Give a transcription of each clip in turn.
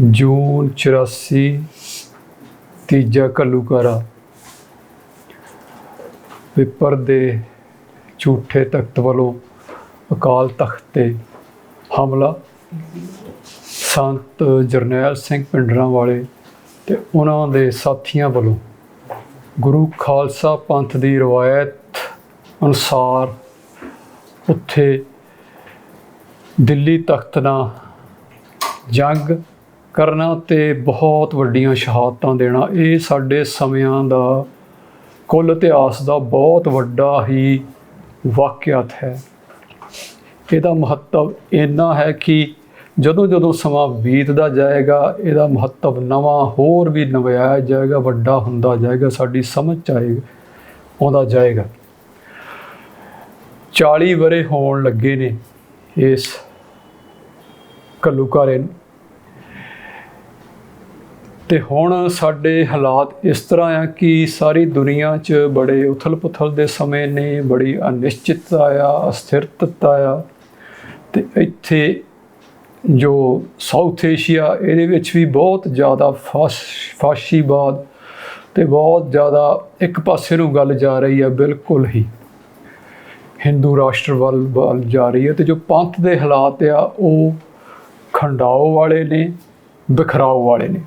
ਜੂਨ 84 ਤੀਜਾ ਘੱਲੂਘਾਰਾ। ਪੇਪਰ ਦੇ ਝੂਠੇ ਤਖਤ ਵੱਲੋਂ ਅਕਾਲ ਤਖਤ ਤੇ ਹਮਲਾ। ਸੰਤ ਜਰਨੈਲ ਸਿੰਘ ਪਿੰਡਰਾਂ ਵਾਲੇ ਤੇ ਉਹਨਾਂ ਦੇ ਸਾਥੀਆਂ ਵੱਲੋਂ ਗੁਰੂ ਖਾਲਸਾ ਪੰਥ ਦੀ ਰਵਾਇਤ ਅਨੁਸਾਰ ਉੱਥੇ ਦਿੱਲੀ ਤਖਤ ਨਾਲ ਜੰਗ ਕਰਨਾ ਤੇ ਬਹੁਤ ਵੱਡੀਆਂ ਸ਼ਹਾਦਤਾਂ ਦੇਣਾ, ਇਹ ਸਾਡੇ ਸਮਿਆਂ ਦਾ ਕੁੱਲ ਇਤਿਹਾਸ ਦਾ ਬਹੁਤ ਵੱਡਾ ਹੀ ਵਾਕਿਆਤ ਹੈ। ਇਹਦਾ ਮਹੱਤਵ ਇੰਨਾ ਹੈ ਕਿ ਜਦੋਂ ਜਦੋਂ ਸਮਾਂ ਬੀਤਦਾ ਜਾਏਗਾ, ਇਹਦਾ ਮਹੱਤਵ ਨਵਾਂ ਹੋਰ ਵੀ ਨਵਿਆਇਆ ਜਾਏਗਾ, ਵੱਡਾ ਹੁੰਦਾ ਜਾਏਗਾ, ਸਾਡੀ ਸਮਝ ਚ ਆਏਗਾ ਆਉਂਦਾ ਜਾਏਗਾ। 40 ਵਰੇ ਹੋਣ ਲੱਗੇ ਨੇ ਇਸ ਘੱਲੂਘਾਰੇ ਨੂੰ ਤੇ ਹੁਣ ਸਾਡੇ ਹਾਲਾਤ ਇਸ ਤਰ੍ਹਾਂ ਆ ਕਿ ਸਾਰੀ ਦੁਨੀਆ 'ਚ ਬੜੇ ਉਥਲ-ਪੁਥਲ ਦੇ ਸਮੇਂ ਨੇ, ਬੜੀ ਅਨਿਸ਼ਚਿਤਤਾ ਆ ਅਸਥਿਰਤਾ ਆ। ਤੇ ਇੱਥੇ ਜੋ ਸਾਊਥ ਏਸ਼ੀਆ, ਇਹਦੇ ਵਿੱਚ ਵੀ ਬਹੁਤ ਜ਼ਿਆਦਾ ਫਾਸ਼, ਫਾਸ਼ੀਵਾਦ ਤੇ ਬਹੁਤ ਜ਼ਿਆਦਾ ਇੱਕ ਪਾਸੇ ਨੂੰ ਗੱਲ ਜਾ ਰਹੀ ਹੈ ਬਿਲਕੁਲ ਹੀ। ਹਿੰਦੂ ਰਾਸ਼ਟਰ ਵੱਲ ਵੱਲ ਜਾ ਰਹੀ ਹੈ ਤੇ ਜੋ ਪੰਥ ਦੇ ਹਾਲਾਤ ਆ, ਉਹ ਖੰਡਾਓ ਵਾਲੇ ਨੇ, ਬਿਖਰਾਓ ਵਾਲੇ ਨੇ।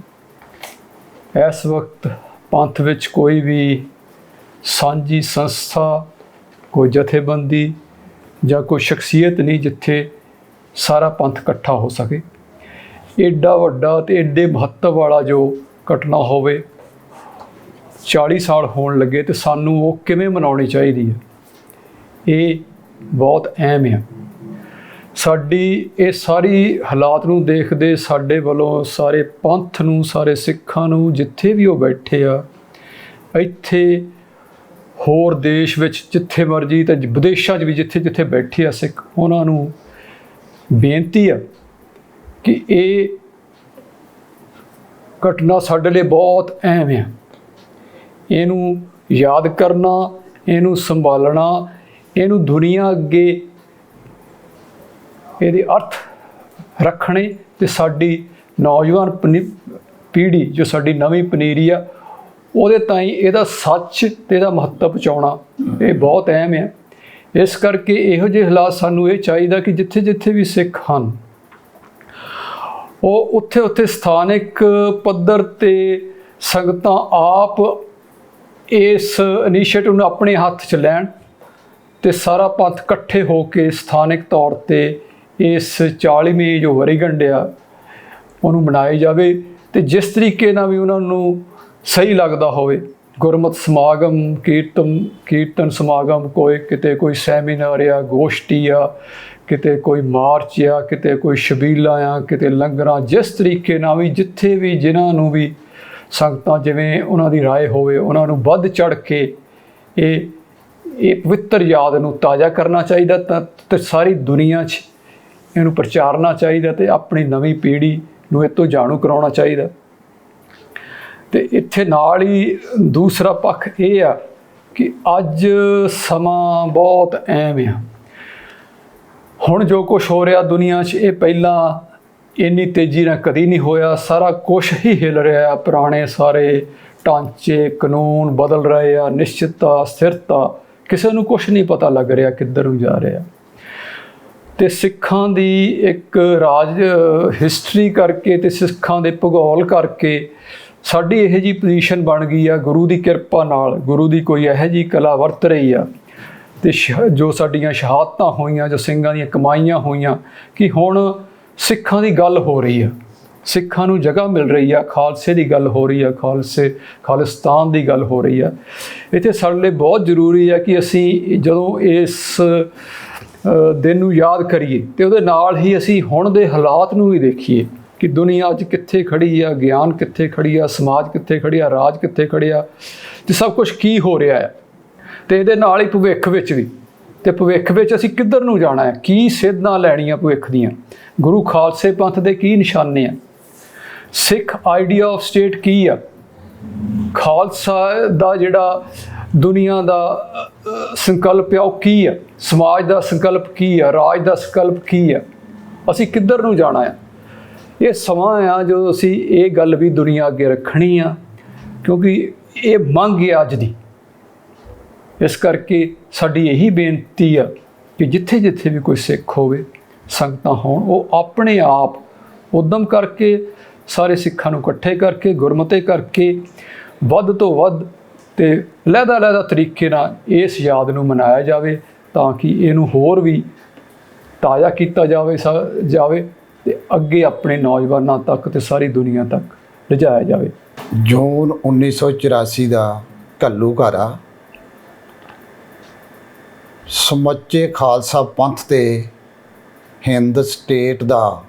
ਇਸ ਵਕਤ ਪੰਥ ਵਿੱਚ ਕੋਈ ਵੀ ਸਾਂਝੀ ਸੰਸਥਾ, ਕੋਈ ਜਥੇਬੰਦੀ ਜਾਂ ਕੋਈ ਸ਼ਖਸੀਅਤ ਨਹੀਂ ਜਿੱਥੇ ਸਾਰਾ ਪੰਥ ਇਕੱਠਾ ਹੋ ਸਕੇ। ਐਡਾ ਵੱਡਾ ਤੇ ਐਡੇ ਮਹੱਤਵ ਵਾਲਾ ਜੋ ਘਟਨਾ ਹੋਵੇ 40 ਸਾਲ ਹੋਣ ਲੱਗੇ ਤੇ ਸਾਨੂੰ ਉਹ ਕਿਵੇਂ ਮਨਾਉਣੀ ਚਾਹੀਦੀ ਹੈ? ਇਹ ਬਹੁਤ ਅਹਿਮ ਹੈ। ਸਾਡੀ ਇਹ ਸਾਰੀ ਹਾਲਾਤ ਨੂੰ ਦੇਖਦੇ ਸਾਡੇ ਵੱਲੋਂ ਸਾਰੇ ਪੰਥ ਨੂੰ, ਸਾਰੇ ਸਿੱਖਾਂ ਨੂੰ, ਜਿੱਥੇ ਵੀ ਉਹ ਬੈਠੇ ਆ, ਇੱਥੇ ਹੋਰ ਦੇਸ਼ ਵਿੱਚ ਜਿੱਥੇ ਮਰਜ਼ੀ ਤੇ ਵਿਦੇਸ਼ਾਂ 'ਚ ਵੀ ਜਿੱਥੇ ਜਿੱਥੇ ਬੈਠੇ ਆ ਸਿੱਖ, ਉਹਨਾਂ ਨੂੰ ਬੇਨਤੀ ਆ ਕਿ ਇਹ ਘਟਨਾ ਸਾਡੇ ਲਈ ਬਹੁਤ ਅਹਿਮ ਆ। ਇਹਨੂੰ ਯਾਦ ਕਰਨਾ, ਇਹਨੂੰ ਸੰਭਾਲਣਾ, ਇਹਨੂੰ ਦੁਨੀਆ ਅੱਗੇ ਇਹਦੇ ਅਰਥ ਰੱਖਣੇ ਤੇ ਸਾਡੀ ਨੌਜਵਾਨ ਪਨੀ- ਪੀੜ੍ਹੀ ਜੋ ਸਾਡੀ ਨਵੀਂ ਪਨੀਰੀ ਆ, ਉਹਦੇ ਤਾਈਂ ਇਹਦਾ ਸੱਚ ਤੇ ਇਹਦਾ ਮਹੱਤਵ ਪਹੁੰਚਾਉਣਾ ਇਹ ਬਹੁਤ ਅਹਿਮ ਹੈ। ਇਸ ਕਰਕੇ ਇਹੋ ਜਿਹੇ ਹਾਲਾਤ ਸਾਨੂੰ ਇਹ ਚਾਹੀਦਾ ਕਿ ਜਿੱਥੇ ਜਿੱਥੇ ਵੀ ਸਿੱਖ ਹਨ, ਉਹ ਉੱਥੇ ਉੱਥੇ ਸਥਾਨਕ ਪੱਧਰ ਤੇ ਸੰਗਤਾਂ ਆਪ ਇਸ ਇਨੀਸ਼ੀਏਟਿਵ ਨੂੰ ਆਪਣੇ ਹੱਥ 'ਚ ਲੈਣ ਤੇ ਸਾਰਾ ਪੰਥ ਇਕੱਠੇ ਹੋ ਕੇ ਸਥਾਨਕ ਤੌਰ ਤੇ ਇਸ 40ਵੀਂ ਜੋ ਵਰ੍ਹੇਗੰਢ ਆ ਉਹਨੂੰ ਮਨਾਈ ਜਾਵੇ ਤੇ ਜਿਸ ਤਰੀਕੇ ਨਾਲ ਵੀ ਉਹਨਾਂ ਨੂੰ ਸਹੀ ਲੱਗਦਾ ਹੋਵੇ ਗੁਰਮਤ ਸਮਾਗਮ ਕੀਰਤਨ ਕੀਰਤਨ ਸਮਾਗਮ ਕੋਈ ਕਿਤੇ ਕੋਈ ਸੈਮੀਨਾਰ ਆ ਗੋਸ਼ਟੀ ਆ ਕਿਤੇ ਕੋਈ ਮਾਰਚ ਆ ਕਿਤੇ ਕੋਈ ਸ਼ਬੀਲਾਂ ਆ ਕਿਤੇ ਲੰਗਰਾਂ ਜਿਸ ਤਰੀਕੇ ਨਾਲ ਵੀ ਜਿੱਥੇ ਵੀ ਜਿਨ੍ਹਾਂ ਨੂੰ ਵੀ ਸੰਗਤਾਂ ਜਿਵੇਂ ਉਹਨਾਂ ਦੀ رائے ਹੋਵੇ ਉਹਨਾਂ ਨੂੰ ਵੱਧ ਚੜ ਕੇ ਇਹ ਇਹ ਪਵਿੱਤਰ ਯਾਦ ਨੂੰ ਤਾਜ਼ਾ ਕਰਨਾ ਚਾਹੀਦਾ ਤਾਂ ਤੇ ਸਾਰੀ ਦੁਨੀਆ 'ਚ ਇਹਨੂੰ ਪ੍ਰਚਾਰਨਾ ਚਾਹੀਦਾ ਤੇ ਆਪਣੀ ਨਵੀਂ ਪੀੜ੍ਹੀ ਨੂੰ ਇਹ ਤੋਂ ਜਾਣੂ ਕਰਾਉਣਾ ਚਾਹੀਦਾ। ਤੇ ਇੱਥੇ ਨਾਲ ਹੀ ਦੂਸਰਾ ਪੱਖ ਇਹ ਆ ਕਿ ਅੱਜ ਸਮਾਂ ਬਹੁਤ ਅਹਿਮ ਆ। ਹੁਣ ਜੋ ਕੁਝ ਹੋ ਰਿਹਾ ਦੁਨੀਆ 'ਚ, ਇਹ ਪਹਿਲਾਂ ਇੰਨੀ ਤੇਜ਼ੀ ਨਾਲ ਕਦੀ ਨਹੀਂ ਹੋਇਆ। ਸਾਰਾ ਕੁਝ ਹੀ ਹਿਲ ਰਿਹਾ ਆ। ਪੁਰਾਣੇ ਸਾਰੇ ਢਾਂਚੇ, ਕਾਨੂੰਨ ਬਦਲ ਰਹੇ ਆ। ਨਿਸ਼ਚਿਤਤਾ, ਸਥਿਰਤਾ, ਕਿਸੇ ਨੂੰ ਕੁਝ ਨਹੀਂ ਪਤਾ ਲੱਗ ਰਿਹਾ ਕਿੱਧਰ ਨੂੰ ਜਾ ਰਿਹਾ। ਤੇ ਸਿੱਖਾਂ ਦੀ ਇੱਕ ਰਾਜ ਹਿਸਟਰੀ ਕਰਕੇ ਤੇ ਸਿੱਖਾਂ ਦੇ ਭੂਗੋਲ ਕਰਕੇ ਸਾਡੀ ਇਹ ਜੀ ਪੋਜੀਸ਼ਨ ਬਣ ਗਈ ਆ, ਗੁਰੂ ਦੀ ਕਿਰਪਾ ਨਾਲ, ਗੁਰੂ ਦੀ ਕੋਈ ਇਹੋ ਜੀ ਕਲਾ ਵਰਤ ਰਹੀ ਆ, ਤੇ ਸ਼- ਜੋ ਸਾਡੀਆਂ ਸ਼ਹਾਦਤਾਂ ਹੋਈਆਂ, ਜੋ ਸਿੰਘਾਂ ਦੀਆਂ ਕਮਾਈਆਂ ਹੋਈਆਂ, ਕਿ ਹੁਣ ਸਿੱਖਾਂ ਦੀ ਗੱਲ ਹੋ ਰਹੀ ਆ, ਸਿੱਖਾਂ ਨੂੰ ਜਗ੍ਹਾ ਮਿਲ ਰਹੀ ਆ, ਖਾਲਸੇ ਦੀ ਗੱਲ ਹੋ ਰਹੀ ਆ, ਖਾਲਸੇ, ਖਾਲਿਸਤਾਨ ਦੀ ਗੱਲ ਹੋ ਰਹੀ ਆ। ਇੱਥੇ ਸਾਡੇ ਲਈ ਬਹੁਤ ਜ਼ਰੂਰੀ ਆ ਕਿ ਅਸੀਂ ਜਦੋਂ ਇਸ ਦਿਨ ਨੂੰ ਯਾਦ ਕਰੀਏ ਤੇ ਉਹਦੇ ਨਾਲ ਹੀ ਅਸੀਂ ਹੁਣ ਦੇ ਹਾਲਾਤ ਨੂੰ ਵੀ ਦੇਖੀਏ ਕਿ ਦੁਨੀਆ ਅੱਜ ਕਿੱਥੇ ਖੜੀ ਆ, ਗਿਆਨ ਕਿੱਥੇ ਖੜੀ ਆ, ਸਮਾਜ ਕਿੱਥੇ ਖੜੀ ਆ, ਰਾਜ ਕਿੱਥੇ ਖੜਿਆ ਤੇ ਸਭ ਕੁਝ ਕੀ ਹੋ ਰਿਹਾ ਹੈ। ਤੇ ਇਹਦੇ ਨਾਲ ਹੀ ਭਵਿੱਖ ਵਿੱਚ ਵੀ, ਤੇ ਭਵਿੱਖ ਵਿੱਚ ਅਸੀਂ ਕਿੱਧਰ ਨੂੰ ਜਾਣਾ ਹੈ? ਕੀ ਸਿੱਧਾਂ ਲੈਣੀਆਂ ਭਵਿੱਖ ਦੀਆਂ? ਗੁਰੂ ਖਾਲਸੇ ਪੰਥ ਦੇ ਕੀ ਨਿਸ਼ਾਨੇ ਆ? ਸਿੱਖ ਆਈਡੀਆ ਆਫ ਸਟੇਟ ਕੀ ਆ? ਖਾਲਸਾ ਦਾ ਜਿਹੜਾ ਦੁਨੀਆ ਦਾ ਸੰਕਲਪ ਆ, ਉਹ ਕੀ ਆ? ਸਮਾਜ ਦਾ ਸੰਕਲਪ ਕੀ ਆ? ਰਾਜ ਦਾ ਸੰਕਲਪ ਕੀ ਆ? ਅਸੀਂ ਕਿੱਧਰ ਨੂੰ ਜਾਣਾ ਆ? ਇਹ ਸਮਾਂ ਆ ਜਦੋਂ ਅਸੀਂ ਇਹ ਗੱਲ ਵੀ ਦੁਨੀਆ ਅੱਗੇ ਰੱਖਣੀ ਆ, ਕਿਉਂਕਿ ਇਹ ਮੰਗ ਹੈ ਅੱਜ ਦੀ। ਇਸ ਕਰਕੇ ਸਾਡੀ ਇਹੀ ਬੇਨਤੀ ਆ ਕਿ ਜਿੱਥੇ ਜਿੱਥੇ ਵੀ ਕੋਈ ਸਿੱਖ ਹੋਵੇ, ਸੰਗਤਾਂ ਹੋਣ, ਉਹ ਆਪਣੇ ਆਪ ਉਦਮ ਕਰਕੇ ਸਾਰੇ ਸਿੱਖਾਂ ਨੂੰ ਇਕੱਠੇ ਕਰਕੇ, ਗੁਰਮਤੇ ਕਰਕੇ, ਵੱਧ ਤੋਂ ਵੱਧ ਤੇ ਲਹਿਦਾ ਲਹਿਦਾ ਤਰੀਕੇ ਨਾਲ ਇਸ ਯਾਦ ਨੂੰ ਮਨਾਇਆ ਜਾਵੇ ਤਾਂ ਕਿ ਇਹਨੂੰ ਹੋਰ ਵੀ ਤਾਜ਼ਾ ਕੀਤਾ ਜਾਵੇ, ਸਾ- ਜਾਵੇ ਤੇ ਅੱਗੇ ਆਪਣੇ ਨੌਜਵਾਨਾਂ ਤੱਕ ਤੇ ਸਾਰੀ ਦੁਨੀਆ ਤੱਕ ਲਿਜਾਇਆ ਜਾਵੇ। ਜੂਨ 1984 ਦਾ ਘੱਲੂ ਘਾਰਾ। ਸਮੁੱਚੇ ਖਾਲਸਾ ਪੰਥ ਤੇ ਹਿੰਦ ਸਟੇਟ ਦਾ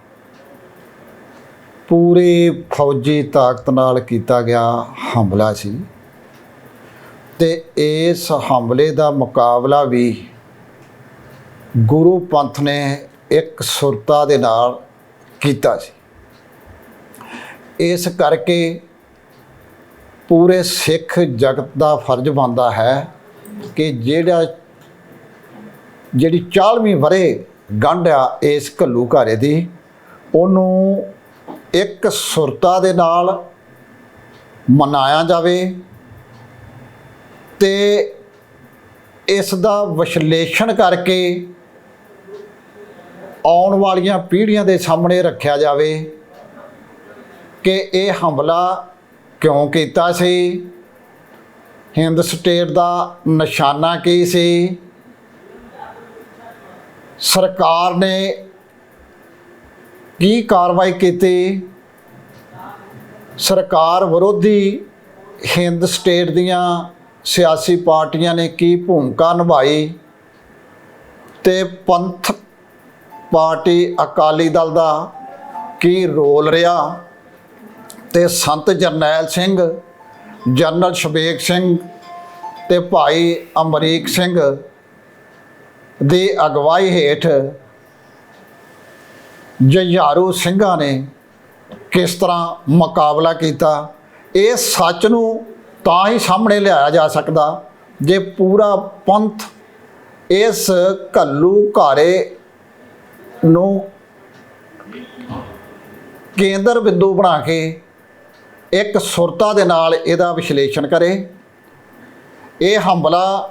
ਪੂਰੇ ਫੌਜੀ ਤਾਕਤ ਨਾਲ ਕੀਤਾ ਗਿਆ ਹਮਲਾ ਸੀ ਤੇ ਇਸ ਹਮਲੇ ਦਾ ਮੁਕਾਬਲਾ ਵੀ ਗੁਰੂ ਪੰਥ ਨੇ ਇੱਕ ਸੁਰਤਾ ਦੇ ਨਾਲ ਕੀਤਾ ਸੀ। ਇਸ ਕਰਕੇ ਪੂਰੇ ਸਿੱਖ ਜਗਤ ਦਾ ਫਰਜ਼ ਬਣਦਾ ਹੈ ਕਿ ਜਿਹੜਾ, ਜਿਹੜੀ 40ਵੀਂ ਵਰੇ ਗੰਢ ਆ ਇਸ ਘੱਲੂ ਘਾਰੇ ਦੀ, ਉਹਨੂੰ ਇੱਕ ਸੁਰਤਾ ਦੇ ਨਾਲ ਮਨਾਇਆ ਜਾਵੇ ਤੇ ਇਸ ਦਾ ਵਿਸ਼ਲੇਸ਼ਣ ਕਰਕੇ ਆਉਣ ਵਾਲੀਆਂ ਪੀੜ੍ਹੀਆਂ ਦੇ ਸਾਹਮਣੇ ਰੱਖਿਆ ਜਾਵੇ ਕਿ ਇਹ ਹਮਲਾ ਕਿਉਂ ਕੀਤਾ ਸੀ? ਹਿੰਦ ਸਟੇਟ ਦਾ ਨਿਸ਼ਾਨਾ ਕੀ ਸੀ? ਸਰਕਾਰ ਨੇ ਕੀ ਕਾਰਵਾਈ ਕੀਤੀ? ਸਰਕਾਰ ਵਿਰੋਧੀ ਹਿੰਦ ਸਟੇਟ ਦੀਆਂ ਸਿਆਸੀ ਪਾਰਟੀਆਂ ਨੇ ਕੀ ਭੂਮਿਕਾ ਨਿਭਾਈ? ਤੇ ਪੰਥ ਪਾਰਟੀ ਅਕਾਲੀ ਦਲ ਦਾ ਕੀ ਰੋਲ ਰਿਹਾ? ਤੇ ਸੰਤ ਜਰਨੈਲ ਸਿੰਘ, ਜਨਰਲ ਸ਼ਬੇਕ ਸਿੰਘ ਤੇ ਭਾਈ ਅਮਰੀਕ ਸਿੰਘ ਦੀ ਅਗਵਾਈ ਹੇਠ ਜਯਾਰੂ ਸਿੰਘਾਂ ਨੇ ਕਿਸ ਤਰ੍ਹਾਂ ਮੁਕਾਬਲਾ ਕੀਤਾ? ਇਹ ਸੱਚ ਨੂੰ ਤਾਂ ਹੀ ਸਾਹਮਣੇ ਲਿਆਇਆ ਜਾ ਸਕਦਾ ਜੇ ਪੂਰਾ ਪੰਥ ਇਸ ਘੱਲੂ ਘਾਰੇ ਨੂੰ ਕੇਂਦਰ ਬਿੰਦੂ ਬਣਾ ਕੇ ਇੱਕ ਸੁਰਤਾ ਦੇ ਨਾਲ ਇਹਦਾ ਵਿਸ਼ਲੇਸ਼ਣ ਕਰੇ। ਇਹ ਹਮਲਾ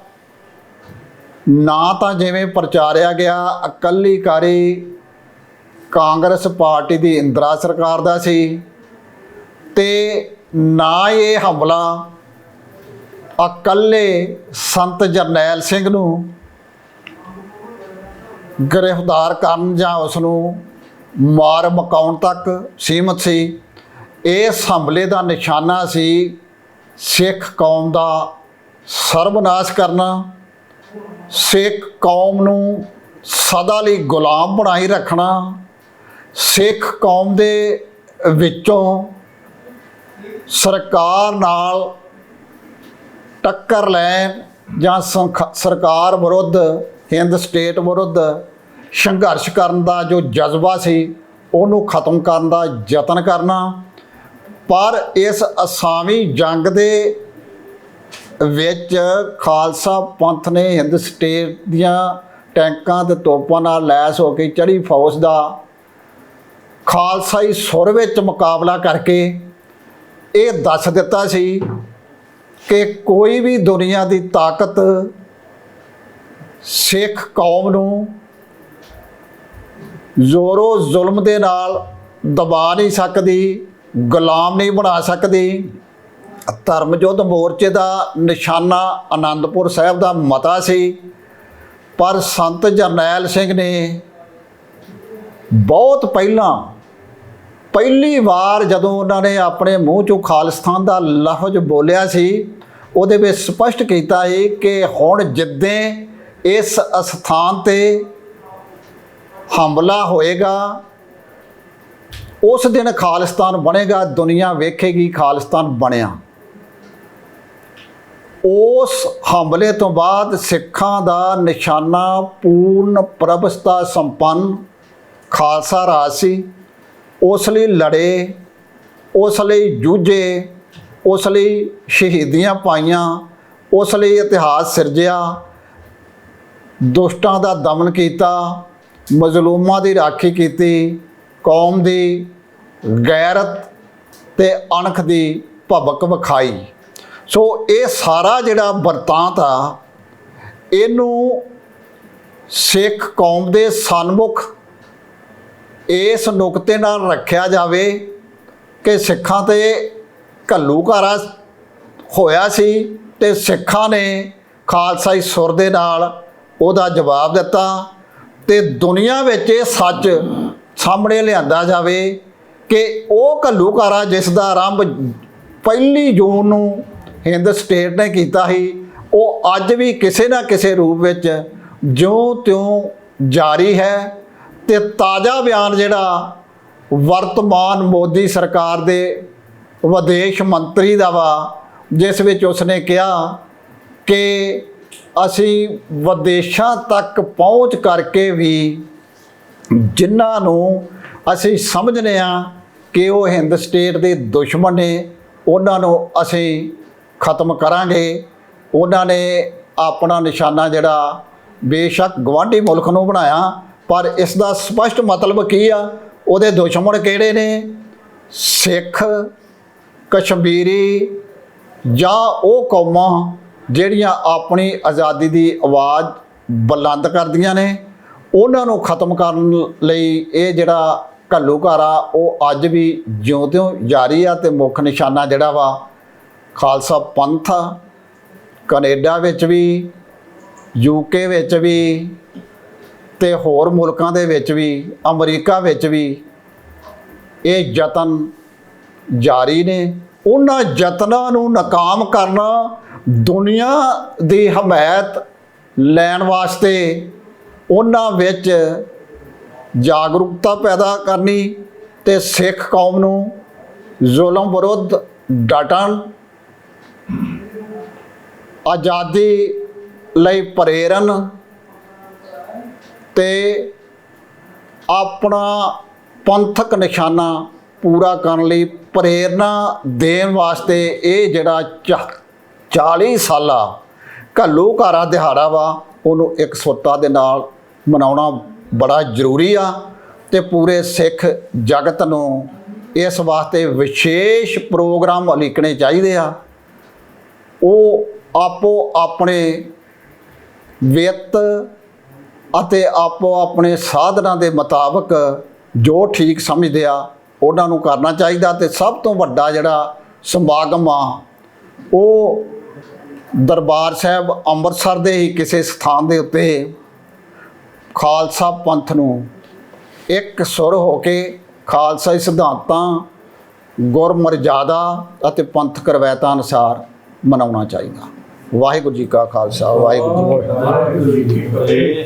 ਨਾ ਤਾਂ ਜਿਵੇਂ ਪ੍ਰਚਾਰਿਆ ਗਿਆ ਇਕੱਲੀਕਾਰੀ ਕਾਂਗਰਸ ਪਾਰਟੀ ਦੀ ਇੰਦਰਾ ਸਰਕਾਰ ਦਾ ਸੀ ਤੇ ਨਾ ਇਹ ਹਮਲਾ ਇਕੱਲੇ ਸੰਤ ਜਰਨੈਲ ਸਿੰਘ ਨੂੰ ਗ੍ਰਿਫਤਾਰ ਕਰਨ ਜਾਂ ਉਸ ਨੂੰ ਮਾਰ ਮਕਾਉਣ ਤੱਕ ਸੀਮਤ ਸੀ। ਇਸ ਹਮਲੇ ਦਾ ਨਿਸ਼ਾਨਾ ਸੀ ਸਿੱਖ ਕੌਮ ਦਾ ਸਰਬਨਾਸ਼ ਕਰਨਾ। ਸਿੱਖ ਕੌਮ ਨੂੰ ਸਦਾ ਲਈ ਗੁਲਾਮ ਬਣਾਈ ਰੱਖਣਾ। ਸਿੱਖ ਕੌਮ ਦੇ ਵਿੱਚੋਂ ਸਰਕਾਰ ਨਾਲ ਟੱਕਰ ਲੈਣ ਜਾਂ ਸੰਖ- ਸਰਕਾਰ ਵਿਰੁੱਧ, ਹਿੰਦ ਸਟੇਟ ਵਿਰੁੱਧ ਸੰਘਰਸ਼ ਕਰਨ ਦਾ ਜੋ ਜਜ਼ਬਾ ਸੀ, ਉਹਨੂੰ ਖਤਮ ਕਰਨ ਦਾ ਯਤਨ ਕਰਨਾ। ਪਰ ਇਸ ਅਸਾਮੀ ਜੰਗ ਦੇ ਵਿੱਚ ਖਾਲਸਾ ਪੰਥ ਨੇ ਹਿੰਦ ਸਟੇਟ ਦੀਆਂ ਟੈਂਕਾਂ ਤੇ ਤੋਪਾਂ ਨਾਲ ਲੈਸ ਹੋ ਕੇ ਚੜੀ ਫੌਜ ਦਾ ਖਾਲਸਾਈ ਸੁਰ ਵਿੱਚ ਮੁਕਾਬਲਾ ਕਰਕੇ ਇਹ ਦੱਸ ਦਿੱਤਾ ਸੀ ਕਿ ਕੋਈ ਵੀ ਦੁਨੀਆ ਦੀ ਤਾਕਤ ਸਿੱਖ ਕੌਮ ਨੂੰ ਜ਼ੋਰੋ ਜ਼ੁਲਮ ਦੇ ਨਾਲ ਦਬਾ ਨਹੀਂ ਸਕਦੀ, ਗੁਲਾਮ ਨਹੀਂ ਬਣਾ ਸਕਦੀ। ਧਰਮ ਯੁੱਧ ਮੋਰਚੇ ਦਾ ਨਿਸ਼ਾਨਾ ਆਨੰਦਪੁਰ ਸਾਹਿਬ ਦਾ ਮਤਾ ਸੀ, ਪਰ ਸੰਤ ਜਰਨੈਲ ਸਿੰਘ ਨੇ ਬਹੁਤ ਪਹਿਲਾਂ ਪਹਿਲੀ ਵਾਰ ਜਦੋਂ ਉਹਨਾਂ ਨੇ ਆਪਣੇ ਮੂੰਹ ਚੋਂ ਖਾਲਿਸਤਾਨ ਦਾ ਲਫ਼ਜ਼ ਬੋਲਿਆ ਸੀ, ਉਹਦੇ ਵਿੱਚ ਸਪਸ਼ਟ ਕੀਤਾ ਹੈ ਕਿ ਹੁਣ ਜਿੱਦੇ ਇਸ ਅਸਥਾਨ ਤੇ ਹਮਲਾ ਹੋਏਗਾ, ਉਸ ਦਿਨ ਖਾਲਿਸਤਾਨ ਬਣੇਗਾ, ਦੁਨੀਆ ਵੇਖੇਗੀ ਖਾਲਿਸਤਾਨ ਬਣਿਆ। ਉਸ ਹਮਲੇ ਤੋਂ ਬਾਅਦ ਸਿੱਖਾਂ ਦਾ ਨਿਸ਼ਾਨਾ ਪੂਰਨ ਪ੍ਰਭਸਤਾ ਸੰਪੰਨ ਖਾਲਸਾ ਰਾਜ ਸੀ। ਉਸ ਲਈ ਲੜੇ, ਉਸ ਲਈ ਜੂਝੇ, ਉਸ ਲਈ ਸ਼ਹੀਦੀਆਂ ਪਾਈਆਂ, ਉਸ ਲਈ ਇਤਿਹਾਸ ਸਿਰਜਿਆ, ਦੁਸ਼ਟਾਂ ਦਾ ਦਮਨ ਕੀਤਾ, ਮਜ਼ਲੂਮਾਂ ਦੀ ਰਾਖੀ ਕੀਤੀ, ਕੌਮ ਦੀ ਗੈਰਤ ਤੇ ਅਣਖ ਦੀ ਭਵਕ ਵਿਖਾਈ। ਸੋ ਇਹ ਸਾਰਾ ਜਿਹੜਾ ਵਰਤਾਂਤ ਆ, ਇਹਨੂੰ ਸਿੱਖ ਕੌਮ ਦੇ ਸਨਮੁਖ ਇਸ ਨੁਕਤੇ ਨਾਲ ਰੱਖਿਆ ਜਾਵੇ ਕਿ ਸਿੱਖਾਂ ਤੇ ਘੱਲੂਘਾਰਾ ਹੋਇਆ ਸੀ ਤੇ ਸਿੱਖਾਂ ਨੇ ਖਾਲਸਾਈ ਸੁਰ ਦੇ ਨਾਲ ਉਹਦਾ ਜਵਾਬ ਦਿੱਤਾ ਤੇ ਦੁਨੀਆ ਵਿੱਚ ਇਹ ਸੱਚ ਸਾਹਮਣੇ ਲਿਆਂਦਾ ਜਾਵੇ ਕਿ ਉਹ ਘੱਲੂਘਾਰਾ ਜਿਸ ਦਾ ਆਰੰਭ ਪਹਿਲੀ ਜੂਨ ਨੂੰ ਹਿੰਦ ਸਟੇਟ ਨੇ ਕੀਤਾ ਸੀ, ਉਹ ਅੱਜ ਵੀ ਕਿਸੇ ਨਾ ਕਿਸੇ ਰੂਪ ਵਿੱਚ ਜਿਉਂ ਤਿਉਂ ਜਾਰੀ ਹੈ ਤੇ ਤਾਜ਼ਾ ਬਿਆਨ ਜਿਹੜਾ ਵਰਤਮਾਨ ਮੋਦੀ ਸਰਕਾਰ ਦੇ ਵਿਦੇਸ਼ ਮੰਤਰੀ ਦਾ ਵਾ, ਜਿਸ ਵਿੱਚ ਉਸਨੇ ਕਿਹਾ ਕਿ ਅਸੀਂ ਵਿਦੇਸ਼ਾਂ ਤੱਕ ਪਹੁੰਚ ਕਰਕੇ ਵੀ ਜਿਨ੍ਹਾਂ ਨੂੰ ਅਸੀਂ ਸਮਝਦੇ ਆ ਕਿ ਉਹ ਹਿੰਦ ਸਟੇਟ ਦੇ ਦੁਸ਼ਮਣ ਨੇ, ਉਹਨਾਂ ਨੂੰ ਅਸੀਂ ਖਤਮ ਕਰਾਂਗੇ। ਉਹਨਾਂ ਨੇ ਆਪਣਾ ਨਿਸ਼ਾਨਾ ਜਿਹੜਾ ਬੇਸ਼ੱਕ ਗਵਾਂਢੀ ਮੁਲਕ ਨੂੰ ਬਣਾਇਆ ਪਰ ਇਸ ਦਾ ਸਪਸ਼ਟ ਮਤਲਬ ਕੀ ਆ? ਉਹਦੇ ਦੁਸ਼ਮਣ ਕਿਹੜੇ ਨੇ? ਸਿੱਖ, ਕਸ਼ਮੀਰੀ ਜਾਂ ਉਹ ਕੌਮਾਂ ਜਿਹੜੀਆਂ ਆਪਣੀ ਆਜ਼ਾਦੀ ਦੀ ਆਵਾਜ਼ ਬੁਲੰਦ ਕਰਦੀਆਂ ਨੇ? ਉਹਨਾਂ ਨੂੰ ਖਤਮ ਕਰਨ ਲਈ ਇਹ ਜਿਹੜਾ ਘੱਲੂਘਾਰਾ ਉਹ ਅੱਜ ਵੀ ਜਿਉਂ-ਤਿਉਂ ਜਾਰੀ ਆ ਤੇ ਮੁੱਖ ਨਿਸ਼ਾਨਾ ਜਿਹੜਾ ਵਾ, ਖਾਲਸਾ ਪੰਥ ਆ। ਕੈਨੇਡਾ ਵਿੱਚ ਵੀ ਯੂਕੇ ਵਿੱਚ ਵੀ ਤੇ ਹੋਰ ਮੁਲਕਾਂ ਦੇ ਵਿੱਚ ਵੀ, ਅਮਰੀਕਾ ਵਿੱਚ ਵੀ ਇਹ ਯਤਨ ਜਾਰੀ ਨੇ। ਉਹਨਾਂ ਯਤਨਾਂ ਨੂੰ ਨਾਕਾਮ ਕਰਨਾ ਦੁਨੀਆ ਦੀ ਹਮਾਇਤ ਲੈਣ ਵਾਸਤੇ ਉਹਨਾਂ ਵਿੱਚ ਜਾਗਰੂਕਤਾ ਪੈਦਾ ਕਰਨੀ ਤੇ ਸਿੱਖ ਕੌਮ ਨੂੰ ਜ਼ੁਲਮ ਵਿਰੁੱਧ ਡਟਣ, ਆਜ਼ਾਦੀ ਲਈ ਪ੍ਰੇਰਨ ਤੇ ਆਪਣਾ ਪੰਥਕ ਨਿਸ਼ਾਨਾ ਪੂਰਾ ਕਰਨ ਲਈ ਪ੍ਰੇਰਣਾ ਦੇਣ ਵਾਸਤੇ ਇਹ ਜਿਹੜਾ ਚਾ- 40 ਸਾਲਾ ਘੱਲੂਘਾਰਾ ਦਿਹਾੜਾ ਵਾ, ਉਹਨੂੰ ਇੱਕ ਸੁੱਤਾ ਦੇ ਨਾਲ ਮਨਾਉਣਾ ਬੜਾ ਜ਼ਰੂਰੀ ਆ ਤੇ ਪੂਰੇ ਸਿੱਖ ਜਗਤ ਨੂੰ ਇਸ ਵਾਸਤੇ ਵਿਸ਼ੇਸ਼ ਪ੍ਰੋਗਰਾਮ ਉਲੀਕਣੇ ਚਾਹੀਦੇ ਆ। ਉਹ ਆਪੋ ਆਪਣੇ ਵਿੱਤ ਅਤੇ ਆਪੋ ਆਪਣੇ ਸਾਧਨਾਂ ਦੇ ਮੁਤਾਬਕ ਜੋ ਠੀਕ ਸਮਝਦੇ ਆ, ਉਹਨਾਂ ਨੂੰ ਕਰਨਾ ਚਾਹੀਦਾ ਤੇ ਸਭ ਤੋਂ ਵੱਡਾ ਜਿਹੜਾ ਸਮਾਗਮ ਆ, ਉਹ ਦਰਬਾਰ ਸਾਹਿਬ ਅੰਮ੍ਰਿਤਸਰ ਦੇ ਹੀ ਕਿਸੇ ਸਥਾਨ ਦੇ ਉੱਤੇ ਖਾਲਸਾ ਪੰਥ ਨੂੰ ਇੱਕ ਸੁਰ ਹੋ ਕੇ ਖਾਲਸਾਈ ਸਿਧਾਂਤਾਂ ਗੁਰਮਰਜ਼ਾਦਾ ਅਤੇ ਪੰਥ ਰਵਾਇਤਾਂ ਅਨੁਸਾਰ ਮਨਾਉਣਾ ਚਾਹੀਦਾ। ਵਾਹਿਗੁਰੂ ਜੀ ਕਾ ਖਾਲਸਾ, ਵਾਹਿਗੁਰੂ ਜੀ ਵਾਹਿਗੁਰੂ ਜੀ ਕੀ ਫਤਿਹ।